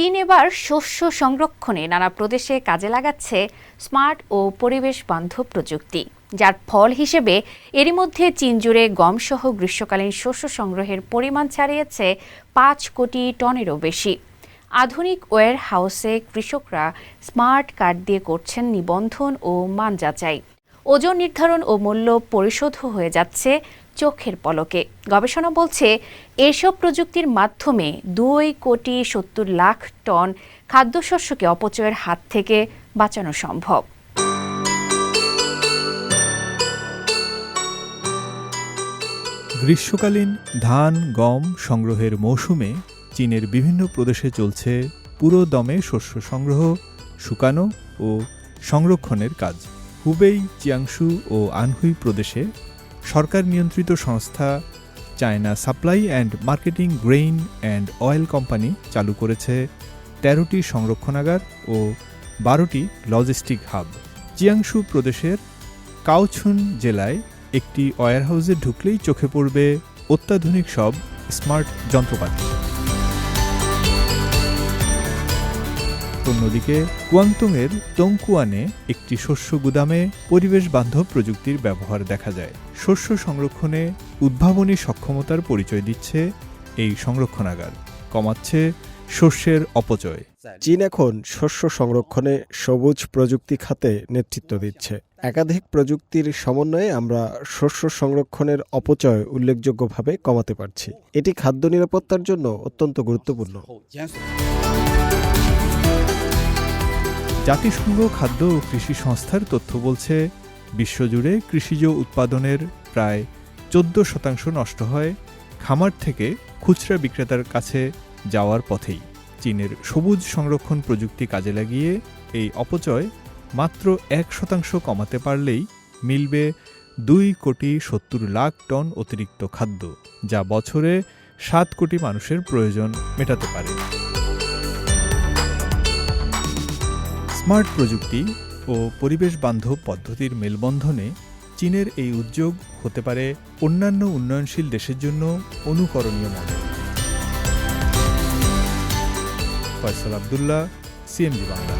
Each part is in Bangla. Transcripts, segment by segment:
চীন এবার শস্য সংরক্ষণে নানা প্রদেশে কাজে লাগাচ্ছে স্মার্ট ও পরিবেশ বান্ধব প্রযুক্তি, যার ফল হিসেবে এরই মধ্যে চীন জুড়ে গমসহ গ্রীষ্মকালীন শস্য সংগ্রহের পরিমাণ ছাড়িয়েছে পাঁচ কোটি টনেরও বেশি। আধুনিক ওয়ার হাউসে কৃষকরা স্মার্ট কার্ড দিয়ে করছেন নিবন্ধন ও মান যাচাই। ওজন নির্ধারণ ও মূল্য পরিশোধও হয়ে যাচ্ছে চোখের পলকে। গবেষণা বলছে, এসব প্রযুক্তির মাধ্যমে দুই কোটি সত্তর লাখ টন খাদ্যশস্যকে অপচয়ের হাত থেকে বাঁচানো সম্ভব। গ্রীষ্মকালীন ধান, গম সংগ্রহের মৌসুমে চীনের বিভিন্ন প্রদেশে চলছে পুরো দমে শস্য সংগ্রহ, শুকানো ও সংরক্ষণের কাজ। হুবেই চিয়াংশু ও আনহুই প্রদেশে সরকার নিয়ন্ত্রিত সংস্থা China supply and marketing grain and oil company চালু করেছে তেরোটি সংরক্ষণাগার ও বারোটি লজিস্টিক হাব। চিয়াংশু প্রদেশের কাউছুন জেলায় একটি ওয়ারহাউসে ঢুকলেই চোখে পড়বে অত্যাধুনিক সব স্মার্ট যন্ত্রপাতি। অন্যদিকে কুয়াংতুংয়ের তংকুয়ানে একটি শস্য গুদামে পরিবেশ বান্ধব প্রযুক্তির ব্যবহার দেখা যায়। শস্য সংরক্ষণে উদ্ভাবনী সক্ষমতার পরিচয় দিচ্ছে এই সংরক্ষণাগার। কমাচ্ছে শস্যের অপচয়। চীন এখন শস্য সংরক্ষণে সবুজ প্রযুক্তি খাতে নেতৃত্ব দিচ্ছে। একাধিক প্রযুক্তির সমন্বয়ে আমরা শস্য সংরক্ষণের অপচয় উল্লেখযোগ্যভাবে কমাতে পারছি। এটি খাদ্য নিরাপত্তার জন্য অত্যন্ত গুরুত্বপূর্ণ। জাতিসংঘ খাদ্য ও কৃষি সংস্থার তথ্য বলছে, বিশ্বজুড়ে কৃষিজ উৎপাদনের প্রায় চোদ্দ শতাংশ নষ্ট হয় খামার থেকে খুচরা বিক্রেতার কাছে যাওয়ার পথেই। চীনের সবুজ সংরক্ষণ প্রযুক্তি কাজে লাগিয়ে এই অপচয় মাত্র এক শতাংশ কমাতে পারলেই মিলবে দুই কোটি সত্তর লাখ টন অতিরিক্ত খাদ্য, যা বছরে সাত কোটি মানুষের প্রয়োজন মেটাতে পারে। স্মার্ট প্রযুক্তি ও পরিবেশ বান্ধব পদ্ধতির মেলবন্ধনে চীনের এই উদ্যোগ হতে পারে অন্যান্য উন্নয়নশীল দেশের জন্য অনুকরণীয় মডেল। ফয়সাল আবদুল্লাহ, সিএমজি বাংলা।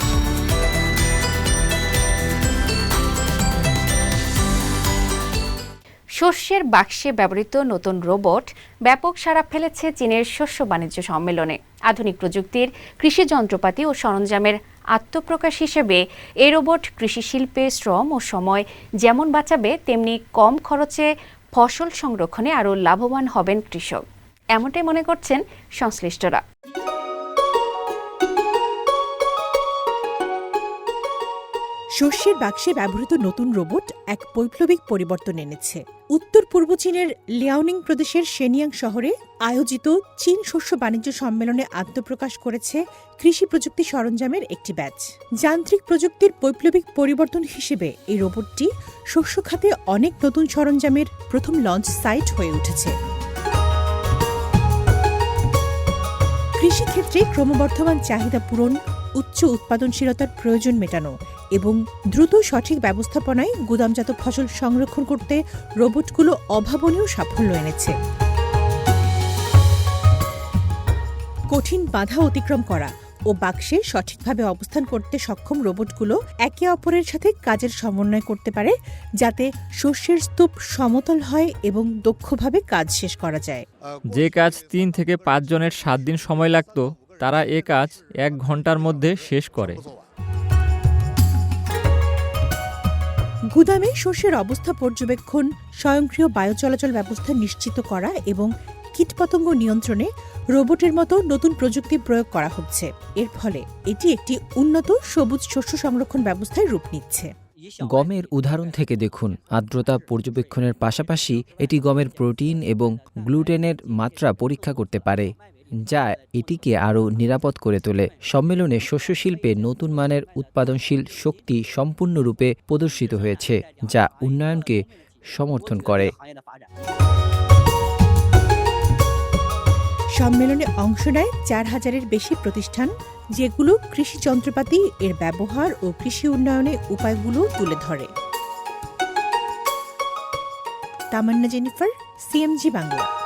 শস্যের বাক্সে ব্যবহৃত নতুন রোবট ব্যাপক সাড়া ফেলেছে চীনের শস্য বাণিজ্য সম্মেলনে। আধুনিক প্রযুক্তির কৃষি যন্ত্রপাতি ও সরঞ্জামের আত্মপ্রকাশ হিসেবে এই রোবট কৃষি শিল্পে শ্রম ও সময় যেমন বাঁচাবে, তেমনি কম খরচে ফসল সংরক্ষণে আরও লাভবান হবেন কৃষক। এমনটাই মনে করছেন সংশ্লিষ্টরা। শস্যের বাক্সে ব্যবহৃত নতুন রোবট এক বৈপ্লবিক পরিবর্তন এনেছে। উত্তর পূর্ব চীনের লিয়াওনিং প্রদেশের সেনিয়াং শহরে আয়োজিত চীন শস্য বাণিজ্য সম্মেলনে আত্মপ্রকাশ করেছে কৃষি প্রযুক্তি সরঞ্জামের একটি ব্যাচ। যান্ত্রিক প্রযুক্তির বৈপ্লবিক পরিবর্তন হিসেবে এই রোবটটি শস্য খাতে অনেক নতুন সরঞ্জামের প্রথম লঞ্চ সাইট হয়ে উঠেছে। কৃষিক্ষেত্রে ক্রমবর্ধমান চাহিদা পূরণ উচ্চ উৎপাদনশীলতার প্রয়োজন মেটানো এবং দ্রুত সঠিক ব্যবস্থাপনায় গুদামজাত ফসল সংরক্ষণ করতে রোবটগুলো অভাবনীয় সাফল্য এনেছে। কঠিন বাধা অতিক্রম করা ও বাক্সে সঠিকভাবে অবস্থান করতে সক্ষম রোবটগুলো একে অপরের সাথে কাজের সমন্বয় করতে পারে, যাতে শস্যের স্তূপ সমতল হয় এবং দক্ষভাবে কাজ শেষ করা যায়। যে কাজ তিন থেকে পাঁচ জনের সাত দিন সময় লাগতো তারা এ কাজ এক ঘণ্টার মধ্যে শেষ করে। গুদামে শস্যের অবস্থা পর্যবেক্ষণ স্বয়ংক্রিয় বায়ু চলাচল ব্যবস্থা নিশ্চিত করা এবং কীটপতঙ্গ নিয়ন্ত্রণে রোবটের মতো নতুন প্রযুক্তি প্রয়োগ করা হচ্ছে। এর ফলে এটি একটি উন্নত সবুজ শস্য সংরক্ষণ ব্যবস্থায় রূপ নিচ্ছে। গমের উদাহরণ থেকে দেখুন আর্দ্রতা পর্যবেক্ষণের পাশাপাশি এটি গমের প্রোটিন এবং গ্লুটেনের মাত্রা পরীক্ষা করতে পারে। যা এটিকে আরও নিরাপদ করে তোলে। সম্মেলনে শস্য শিল্পে নতুন মানের উৎপাদনশীল শক্তি সম্পূর্ণরূপে প্রদর্শিত হয়েছে, যা উন্নয়নকে সমর্থন করে। সম্মেলনে অংশ নেয় চার হাজারের বেশি প্রতিষ্ঠান, যেগুলো কৃষি যন্ত্রপাতি, এর ব্যবহার ও কৃষি উন্নয়নে উপায়গুলো তুলে ধরে। Tamanna Jennifer, CMG Bangla.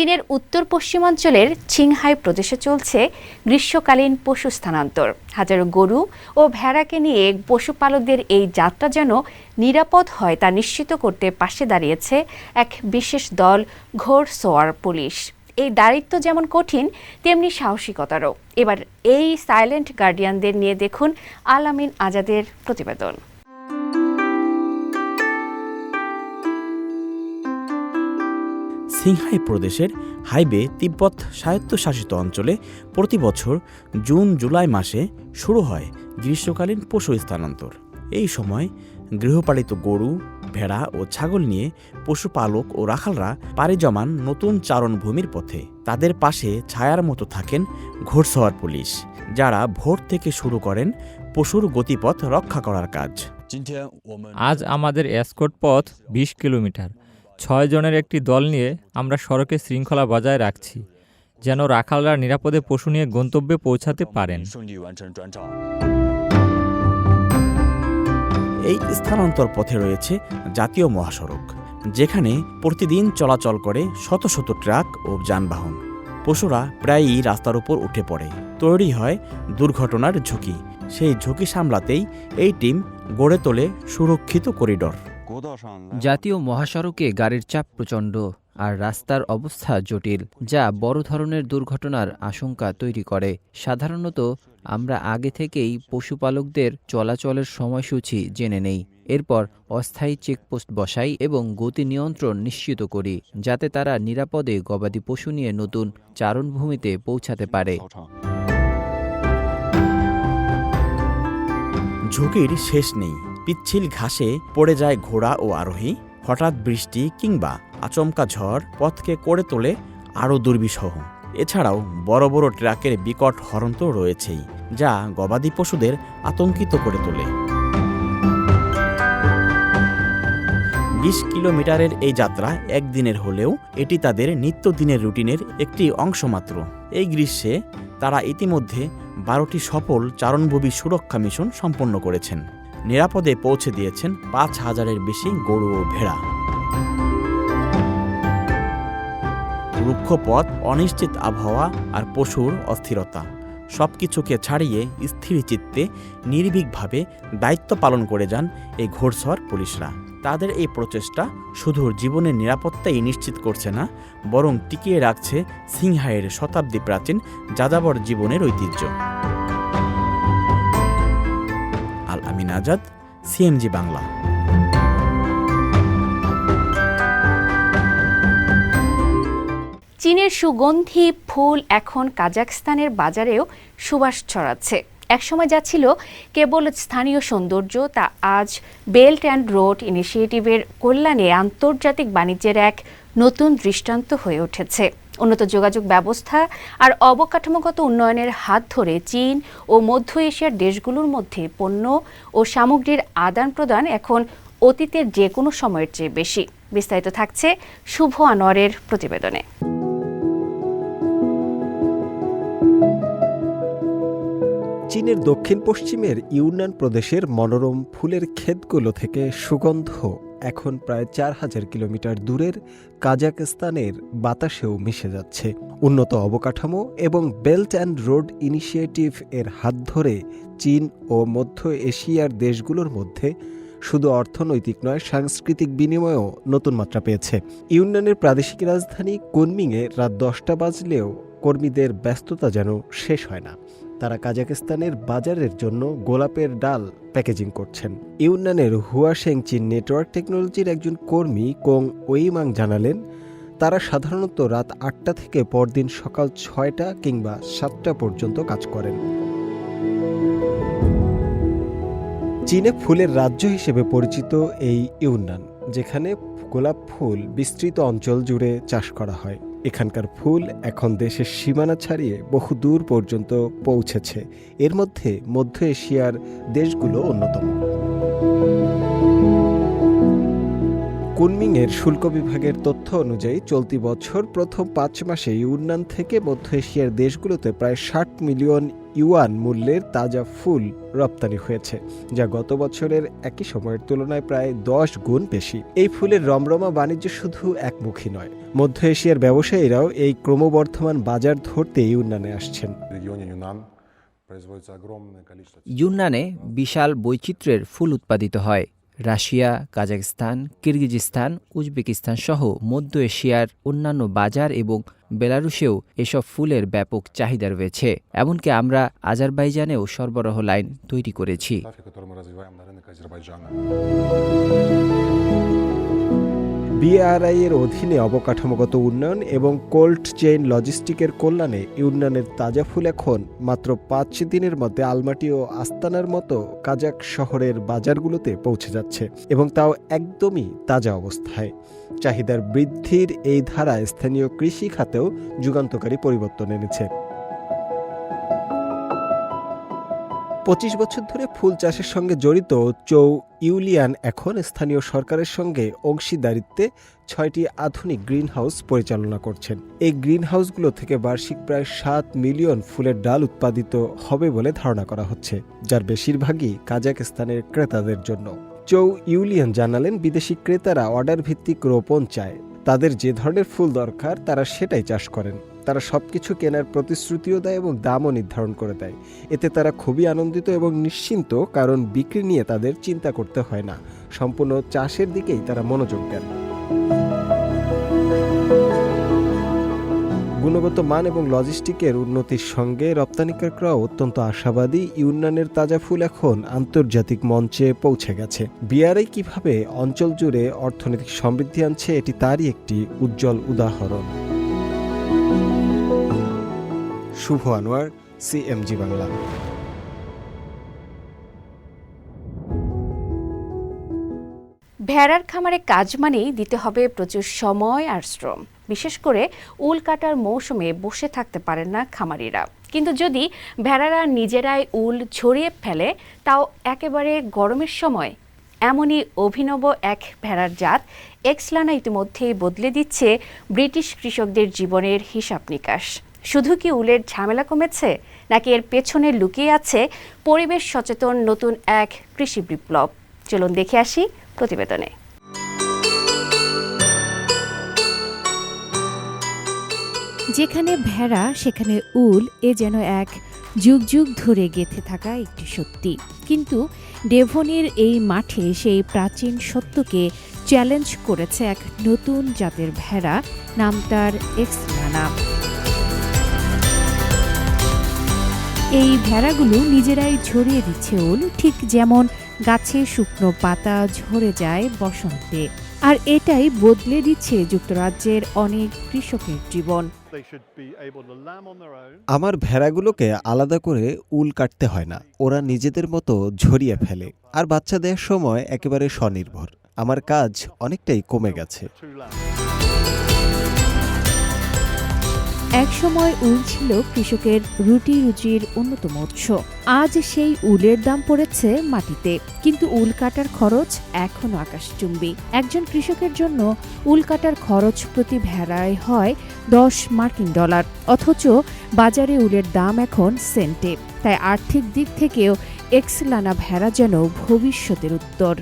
চীনের উত্তর পশ্চিমাঞ্চলের ছিংহাই প্রদেশে চলছে গ্রীষ্মকালীন পশু স্থানান্তর। হাজারো গরু ও ভেড়াকে নিয়ে পশুপালকদের এই যাত্রা যেন নিরাপদ হয় তা নিশ্চিত করতে পাশে দাঁড়িয়েছে এক বিশেষ দল, ঘোর সোয়ার পুলিশ। এই দায়িত্ব যেমন কঠিন, তেমনি সাহসিকতারও। এবার এই সাইলেন্ট গার্ডিয়ানদের নিয়ে দেখুন আলামিন আজাদের প্রতিবেদন। সিংহাই প্রদেশের হাইবে তিব্বত স্বায়ত্তশাসিত অঞ্চলে প্রতি বছর জুন জুলাই মাসে শুরু হয় গ্রীষ্মকালীন পশু স্থানান্তর। এই সময় গৃহপালিত গরু ভেড়া ও ছাগল নিয়ে পশুপালক ও রাখালরা পাড়ি জমান নতুন চারণভূমির পথে। তাদের পাশে ছায়ার মতো থাকেন ঘোড়সওয়ার পুলিশ যারা ভোর থেকে শুরু করেন পশুর গতিপথ রক্ষা করার কাজ। আজ আমাদের এসকোট পথ বিশ কিলোমিটার। ছয় জনের একটি দল নিয়ে আমরা সড়কে শৃঙ্খলা বজায় রাখছি, যেন রাখালরা নিরাপদে পশু নিয়ে গন্তব্যে পৌঁছাতে পারেন। এই স্থানান্তর পথে রয়েছে জাতীয় মহাসড়ক, যেখানে প্রতিদিন চলাচল করে শত শত ট্রাক ও যানবাহন। পশুরা প্রায়ই রাস্তার উপর উঠে পড়ে। তৈরি হয় দুর্ঘটনার ঝুঁকি। সেই ঝুঁকি সামলাতেই এই টিম গড়ে তোলে সুরক্ষিত করিডর। জাতীয় মহাসড়কে গাড়ির চাপ প্রচণ্ড আর রাস্তার অবস্থা জটিল যা বড় ধরনের দুর্ঘটনার আশঙ্কা তৈরি করে। সাধারণত আমরা আগে থেকেই পশুপালকদের চলাচলের সময়সূচি জেনে নেই। এরপর অস্থায়ী চেকপোস্ট বসাই এবং গতি নিয়ন্ত্রণ নিশ্চিত করি যাতে তারা নিরাপদে গবাদি পশু নিয়ে নতুন চারণভূমিতে পৌঁছাতে পারে। ঝুঁকির শেষ নেই। পিচ্ছিল ঘাসে পড়ে যায় ঘোড়া ও আরোহী। হঠাৎ বৃষ্টি কিংবা আচমকা ঝড় পথকে করে তোলে আরও দুর্বিষহ। এছাড়াও বড় বড় ট্রাকের বিকট হরণ তো রয়েছেই, যা গবাদি পশুদের আতঙ্কিত করে তোলে। বিশ কিলোমিটারের এই যাত্রা একদিনের হলেও এটি তাদের নিত্যদিনের রুটিনের একটি অংশ মাত্র এই গ্রীষ্মে তারা ইতিমধ্যে বারোটি সফল চারণভূমি সুরক্ষা মিশন সম্পন্ন করেছেন। নিরাপদে পৌঁছে দিয়েছেন পাঁচ হাজারের বেশি গরু ও ভেড়া। রুক্ষ পথ অনিশ্চিত আবহাওয়া আর পশুর অস্থিরতা সবকিছুকে ছাড়িয়ে স্থির চিত্তে নির্ভীকভাবে দায়িত্ব পালন করে যান এই ঘোড়সওয়ার পুলিশরা। তাদের এই প্রচেষ্টা শুধু জীবনের নিরাপত্তাই নিশ্চিত করছে না, বরং টিকিয়ে রাখছে সিংহাইয়ের শতাব্দী প্রাচীন যাযাবর জীবনের ঐতিহ্য। আজাদ, সিএমজি বাংলা। চীনের সুগন্ধি, ফুল এখন কাজাখস্তানের বাজারেও সুবাস ছড়াচ্ছে। একসময় যা ছিল কেবল স্থানীয় সৌন্দর্য, তা আজ বেল্ট অ্যান্ড রোড ইনিশিয়েটিভের কল্যাণে আন্তর্জাতিক বাণিজ্যের এক নতুন দৃষ্টান্ত হয়ে উঠেছে। উন্নত যোগাযোগ ব্যবস্থা আর অবকাঠামোগত উন্নয়নের হাত ধরে চীন ও মধ্য এশিয়ার দেশগুলোর মধ্যে পণ্য ও সামগ্রীর আদান প্রদান এখন অতীতের যে কোনো সময়ের চেয়ে বেশি। বিস্তারিত থাকছে শুভ আনোয়ারের প্রতিবেদনে। চীনের দক্ষিণ পশ্চিমের ইউনান প্রদেশের মনোরম ফুলের ক্ষেতগুলো থেকে সুগন্ধ এখন প্রায় চার হাজার কিলোমিটার দূরের কাজাকিস্তানের বাতাসেও মিশে যাচ্ছে। উন্নত অবকাঠামো এবং বেল্ট অ্যান্ড রোড ইনিশিয়েটিভ এর হাত ধরে চীন ও মধ্য এশিয়ার দেশগুলোর মধ্যে শুধু অর্থনৈতিক নয়, সাংস্কৃতিক বিনিময়ও নতুন মাত্রা পেয়েছে। ইউনিয়নের প্রাদেশিক রাজধানী কুনমিংয়ে রাত দশটা বাজলেও কর্মীদের ব্যস্ততা যেন শেষ হয় না। তারা কাজাকিস্তানের বাজারের জন্য গোলাপের ডাল প্যাকেজিং করছেন। ইউনানের হুয়াশেং চীন নেটওয়ার্ক টেকনোলজির একজন কর্মী কোং ওইমাং জানালেন, তারা সাধারণত রাত আটটা থেকে পরদিন সকাল ছয়টা কিংবা সাতটা পর্যন্ত কাজ করেন। চীনে ফুলের রাজ্য হিসেবে পরিচিত এই ইউনান যেখানে গোলাপ ফুল বিস্তৃত অঞ্চল জুড়ে চাষ করা হয়। এখানকার ফুল এখন দেশের সীমানা ছাড়িয়ে বহু দূর পর্যন্ত পৌঁছেছে। এর মধ্যে মধ্য এশিয়ার দেশগুলো অন্যতম। কুনমিংয়ের শুল্ক বিভাগের তথ্য অনুযায়ী চলতি বছর প্রথম পাঁচ মাসে ইউনান থেকে মধ্য এশিয়ার দেশগুলোতে প্রায় ষাট মিলিয়ন ইউয়ান মূল্যের তাজা ফুল রপ্তানি হয়েছে যা গত বছরের একই সময়ের তুলনায় প্রায় দশ গুণ বেশি। এই ফুলের রমরমা বাণিজ্য শুধু একমুখী নয় মধ্য এশিয়ার ব্যবসায়ীরাও এই ক্রমবর্ধমান বাজার ধরতে ইউনানে আসছেন। ইউনানে বিশাল বৈচিত্র্যের ফুল উৎপাদিত হয়। রাশিয়া, কাজাকিস্তান, কিরগিজিস্তান, উজবেকিস্তান সহ মধ্য এশিয়ার অন্যান্য বাজার এবং বেলারুশেও এসব ফুলের ব্যাপক চাহিদা রয়েছে। এমনকি আমরা আজারবাইজানেও সরবরাহ লাইন তৈরি করেছি। বিআরআই এর অধীনে অবকাঠামোগত উন্নয়ন এবং কোল্ড চেইন লজিস্টিকের কল্যাণে ইউনানের তাজা ফুল এখন মাত্র পাঁচ দিনের মধ্যে আলমাটি ও আস্তানার মতো কাজাক শহরের বাজারগুলোতে পৌঁছে যাচ্ছে এবং তাও একদমই তাজা অবস্থায়। চাহিদার বৃদ্ধির এই ধারা স্থানীয় কৃষি খাতেও যুগান্তকারী পরিবর্তন এনেছে। পঁচিশ বছর ধরে ফুল চাষের সঙ্গে জড়িত চৌ ইউলিয়ান এখন স্থানীয় সরকারের সঙ্গে অংশীদারিত্বে ছয়টি আধুনিক গ্রিন হাউস পরিচালনা করছেন। এই গ্রিন হাউসগুলো থেকে বার্ষিক প্রায় সাত মিলিয়ন ফুলের ডাল উৎপাদিত হবে বলে ধারণা করা হচ্ছে, যার বেশিরভাগই কাজাকস্তানের ক্রেতাদের জন্য। চৌ ইউলিয়ান জানালেন, বিদেশি ক্রেতারা অর্ডার ভিত্তিক রোপণ চায়। তাদের যে ধরনের ফুল দরকার তারা সেটাই চাষ করেন। তারা সব কিছু কেনার প্রতিশ্রুতিও দেয় এবং দামও নির্ধারণ করে দেয়। এতে তারা খুবই আনন্দিত এবং নিশ্চিন্ত, কারণ বিক্রি নিয়ে তাদের চিন্তা করতে হয় না। সম্পূর্ণ চাষের দিকেই তারা মনোযোগ দেন। গুণগত মান এবং লজিস্টিকের উন্নতির সঙ্গে রপ্তানিকারকরাও অত্যন্ত আশাবাদী। ইউনানের তাজা ফুল এখন আন্তর্জাতিক মঞ্চে পৌঁছে গেছে। বিআরআই কীভাবে অঞ্চল জুড়ে অর্থনৈতিক সমৃদ্ধি আনছে, এটি তারই একটি উজ্জ্বল উদাহরণ। শুভ আনোয়ার সিএমজি বাংলা। ভেড়ার খামারে কাজ মানেই দিতে হবে প্রচুর সময় আর শ্রম। বিশেষ করে উল কাটার মৌসুমে বসে থাকতে পারেন না খামারিরা। কিন্তু যদি ভেড়ারা নিজেরাই উল ঝরিয়ে ফেলে, তাও একেবারে গরমের সময়। এমনই অভিনব এক ভেড়ার জাত এক্সলানা ইতিমধ্যেই বদলে দিচ্ছে ব্রিটিশ কৃষকদের জীবনের হিসাব নিকাশ। শুধু কি উলের ঝামেলা কমেছে, নাকি এর পেছনে লুকিয়ে আছে পরিবেশ সচেতন নতুন এক কৃষি বিপ্লব? চলুন দেখে আসি প্রতিবেদনে। যেখানে ভেড়া, সেখানে উল, এ যেন এক যুগ যুগ ধরে গেঁথে থাকা একটি সত্যি। কিন্তু ডেভনের এই মাঠে সেই প্রাচীন সত্যকে চ্যালেঞ্জ করেছে এক নতুন জাতের ভেড়া, নাম তার এক্সলানা এই ভেড়াগুলো নিজেরাই ঝরিয়ে দিচ্ছে উল ঠিক যেমন গাছে শুকনো পাতা ঝরে যায় বসন্তে। আর এটাই বদলে দিচ্ছে যুক্তরাজ্যের অনেক কৃষকের জীবন। আমার ভেড়াগুলোকে আলাদা করে উল কাটতে হয় না ওরা নিজেদের মতো ঝরিয়ে ফেলে। আর বাচ্চা দেওয়ার সময় একেবারে স্বনির্ভর। আমার কাজ অনেকটাই কমে গেছে। একসময় উল ছিল কৃষকের রুটি রুচির অন্যতম উৎস। আজ সেই উলের দাম পড়েছে মাটিতে। কিন্তু উল কাটার খরচ এখনও আকাশচুম্বী। একজন কৃষকের জন্য উল কাটার খরচ প্রতি ভেড়ায় হয় দশ মার্কিন ডলার। অথচ বাজারে উলের দাম এখন সেন্টে। তাই আর্থিক দিক থেকেও এক্সলানা ভেড়া যেন ভবিষ্যতের উত্তর।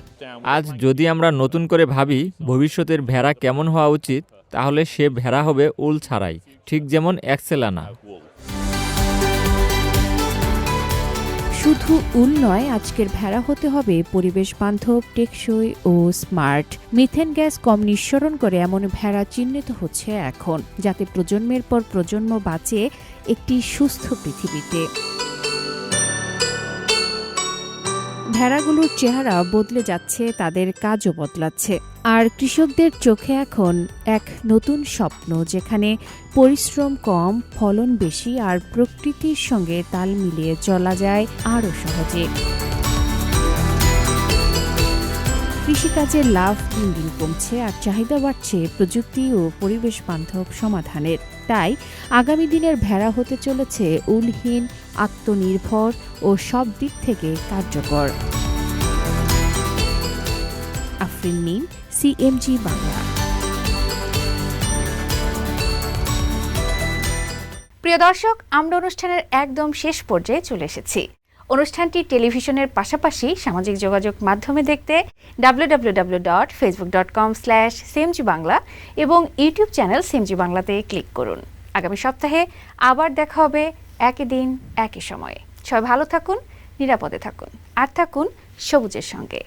আজ যদি আমরা নতুন করে ভাবি, ভবিষ্যতের ভেড়া কেমন হওয়া উচিত? তাহলে সে ভেড়া হবে উল ছাড়াই, ঠিক যেমন এক্সেলানা শুধু উল নয়, আজকের ভেড়া হতে হবে পরিবেশ বান্ধব, টেকসই ও স্মার্ট। মিথেন গ্যাস কম নিঃসরণ করে এমন ভেড়া চিহ্নিত হচ্ছে এখন, যাতে প্রজন্মের পর প্রজন্ম বাঁচে একটি সুস্থ পৃথিবীতে। ভেড়াগুলোর চেহারা বদলে যাচ্ছে, তাদের কাজও বদলাচ্ছে। আর কৃষকদের চোখে এখন এক নতুন স্বপ্ন, যেখানে পরিশ্রম কম, ফলন বেশি আর প্রকৃতির সঙ্গে তাল মিলিয়ে চলা যায় আরও সহজে। কৃষিকাজের লাভ দিন দিন কমছে আর চাহিদা বাড়ছে প্রযুক্তি ও পরিবেশ বান্ধব সমাধানের। তাই আগামী দিনের ভেড়া হতে চলেছে উলহীন, আত্মনির্ভর ও সব দিক থেকে কার্যকর। সিএমজি বাংলা। প্রিয় দর্শক, আমরা অনুষ্ঠানের একদম শেষ পর্যায়ে চলে এসেছি। অনুষ্ঠানটি টেলিভিশনের পাশাপাশি সামাজিক যোগাযোগ মাধ্যমে দেখতে W W W dot Facebook dot com slash Bangla এবং ইউটিউব চ্যানেল সিএমজি বাংলাতে ক্লিক করুন। আগামী সপ্তাহে আবার দেখা হবে একই দিন, একই সময়ে। সবাই ভালো থাকুন, নিরাপদে থাকুন। আর থাকুন সবুজের সঙ্গে।